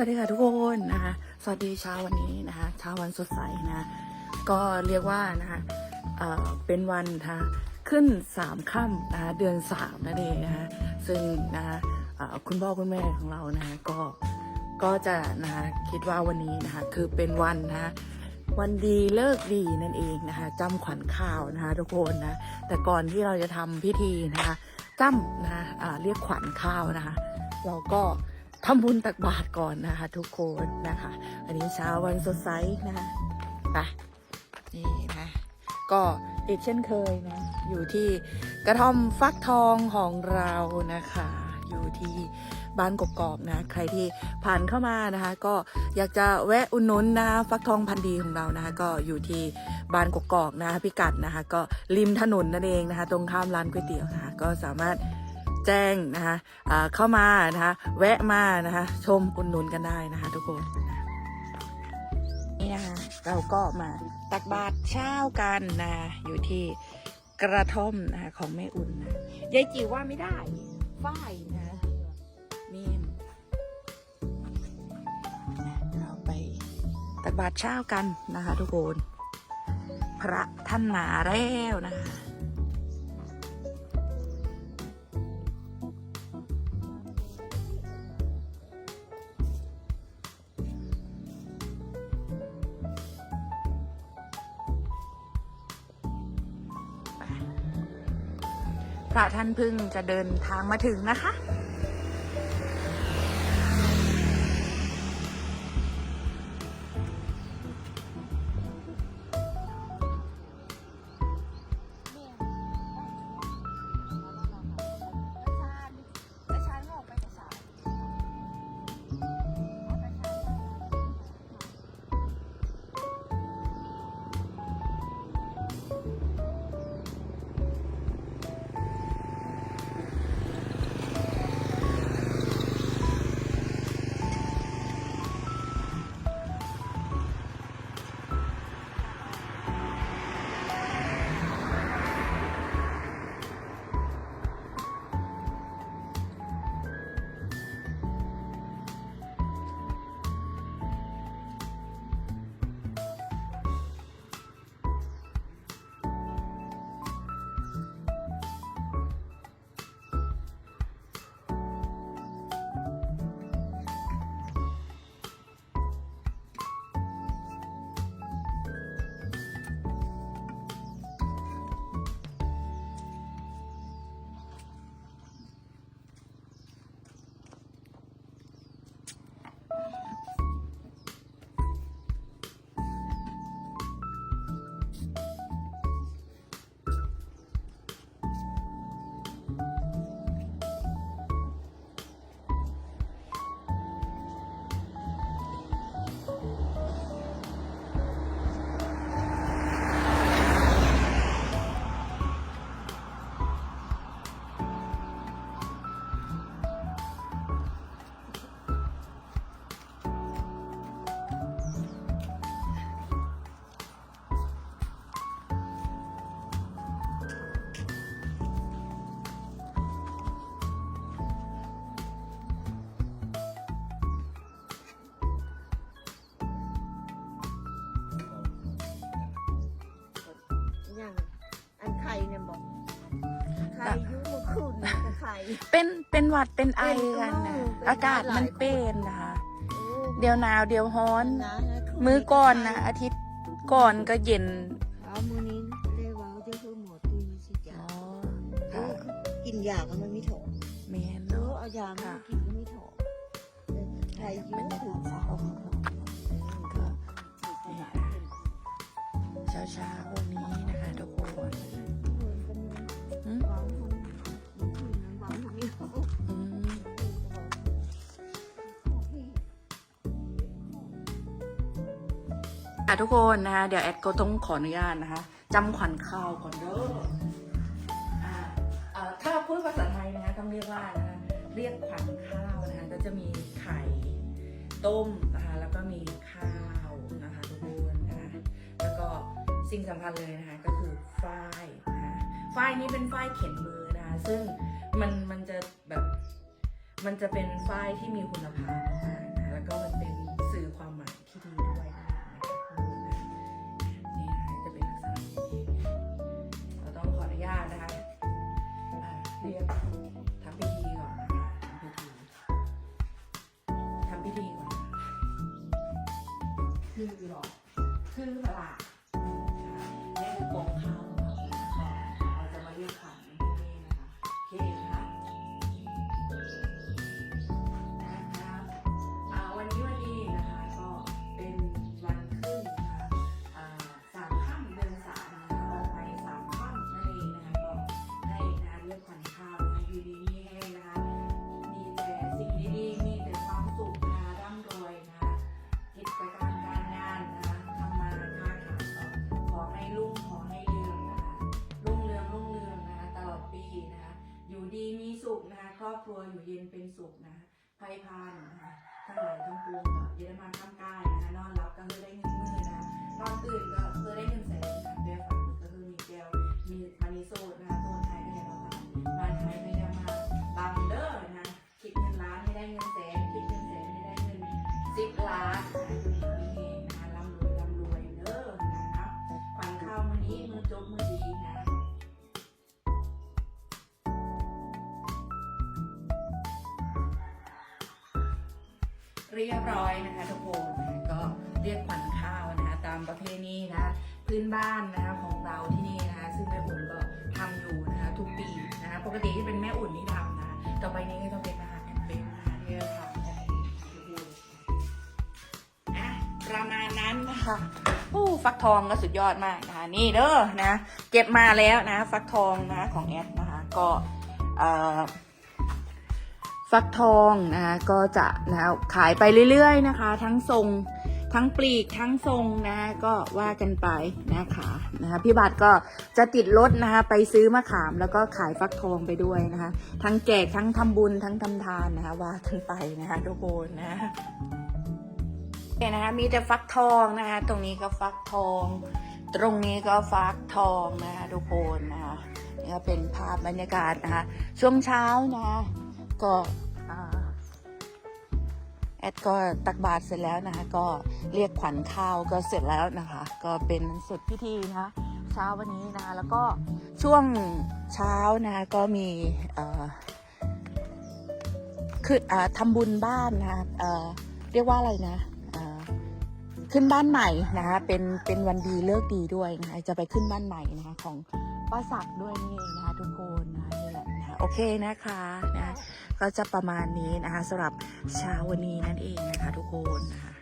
วัสดีค่ะทุกคนนะคะสวัสดีเช้าวันนี้นะคะเช้าวันสดใสนะก็เรียกว่านะคะเอ่อเป็นวันนะคะขึ้นสามค่ำนะคะเดือนสามนั่นเองนะคะซึ่งนะคะคุณพ่อคุณแม่ของเรานะคะก็ก็จะนะคะคิดว่าวันนี้นะคะคือเป็นวันนะคะวันดีเลิกดีนั่นเองนะคะจำขวัญข้าวนะคะทุกคนนะแต่ก่อนที่เราจะทำพิธีนะคะจำนะคะเรียกขวัญข้าวนะคะเราก็ ทำบุญตักบาตรก่อนนะคะ ทุกคนนะคะ อันนี้เช้าวันสดใสนะคะไปนี่นะ ก็อีกเช่นเคยนะ อยู่ที่กระท่อมฟักทองของเรานะคะ อยู่ที่บ้านกกอกนะ ใครที่ผ่านเข้ามานะคะ ก็อยากจะแวะอุดหนุนนะฟักทองพันธุ์ดีของเรานะคะ ก็อยู่ที่บ้านกกอกนะคะพิกัดนะคะ ก็ริมถนนนั่นเองนะคะ ตรงข้ามร้านก๋วยเตี๋ยวนะคะ ก็สามารถ แจ้งนะคะอ่าเข้ามานะคะแวะมานะคะชมอุดหนุนกันได้นะคะ ทุกคนนี่นะคะเราก็มาตักบาตรเช้ากันนะอยู่ที่กระท่อมนะคะของแม่อุ่นนะยายจิ๋วว่าไม่ได้ฝ้ายนะมนนะเราไปตักบาตรเช้ากันนะคะ ทุกคน พระท่านมาแล้วนะคะ ระท่านเพึ่งจะเดินทางมาถึงนะคะ เป็นเป็นหวัดเป็นไอเป็นกันนะเออเป็นอากาศมันหลายคนเป็นนะคะโอ้เดี๋ยวหนาวเดี๋ยวร้อนนะมือก่อนนะอาทิตย์ก่อนก็เย็นเอามือนี้เรียกว่าจะคือหมดตีสิจ้าอ๋อเอค่ะอกินยาก็มันไม่ถอดเมนเออเนาะเอายามากินก็ไม่ถอดไข่อยุ่เป็นงเรื่องถึของงสาเขาก็เช้าเช้า ค่ะทุกคนนะคะเดี๋ยวแอดก็ต้องขออนุญาตนะคะจำขวัญข้าวก่อนเด้ออ่าเอ่อถ้าพูดภาษาไทยนะคะต้องเรียกว่านะคะเรียกขวัญข้าวนะคะก็จะมีไข่ต้มนะคะแล้วก็มีข้าวนะคะทุกคนนะคะแล้วก็สิ่งสำคัญเลยนะคะก็คือฝ้ายนะคะฝ้ายนี้เป็นฝ้ายเข็นมือนะคะซึ่งมันมันจะแบบมันจะเป็นฝ้ายที่มีคุณภาพมากๆนะแล้วก็มัน คือหรอคือเปล่าแม่กงค่ะ อบครัวอยู่เย็นเป็นสุขนะไพพานนะคะทั้งหลายทั้งปวงเยอรมันมาทำกายนะคะนอนหลับก็คือได้เงิน เรียบร้อยนะคะทุกคนก็เรียกขวัญข้าวนะคะตามประเพณีนะคะพื้นบ้านนะคะของเราที่นี่นะคะซึ่งแม่อุ่นก็ทำอยู่นะคะทุกปีนะคะปกติที่เป็นแม่อุ่นที่ทำนะต่อไปนี้ก็ต้องเป็นอาหารแอนเป็นนะคะที่เราทำนะคะทุกคนอะประมาณนั้นนะคะอู้ฟักทองก็สุดยอดมากนะคะนี่เด้อนะเก็บมาแล้วนะฟักทองนะของแอดนะคะก็เอ่อ ฟักทองนะคะก็จะนะคะขายไปเรื่อยๆนะคะ ทั้งทรงทั้งปลีกทั้งทรงนะคะก็ว่ากันไปนะคะนะคะพี่บัตรก็จะติดรถนะคะไปซื้อมะขามแล้วก็ขายฟักทองไปด้วยนะคะ ทั้งแจกทั้งทำบุญทั้งทำทานนะคะว่ากันไปนะคะทุกคนนะเนี่ยนะคะมีแต่ฟักทองนะคะ ตรงนี้ก็ฟักทอง ตรงนี้ก็ฟักทองนะคะทุกคนนะคะนี่ก็เป็นภาพบรรยากาศนะคะช่วงเช้านะคะ ก็แอดก็ตักบาตรเสร็จแล้วนะคะ ก็เรียกขวัญข้าวก็เสร็จแล้วนะคะ ก็เป็นเสร็จพิธีนะคะเช้าวันนี้นะคะ แล้วก็ช่วงเช้านะคะก็มีคืออทำบุญบ้านนะคะเเรียกว่าอะไรนะขึ้นบ้านใหม่นะคะเป็นเป็นวันดีเลิกดีด้วยนะคะจะไปขึ้นบ้านใหม่นะคะของป้าศักดุด้วยนี่เองนะคะทุกคน โอเคนะคะนะก็จะประมาณนี้นะคะสำหรับเช้าวันนี้นั่นเองนะคะทุกคนนะคะ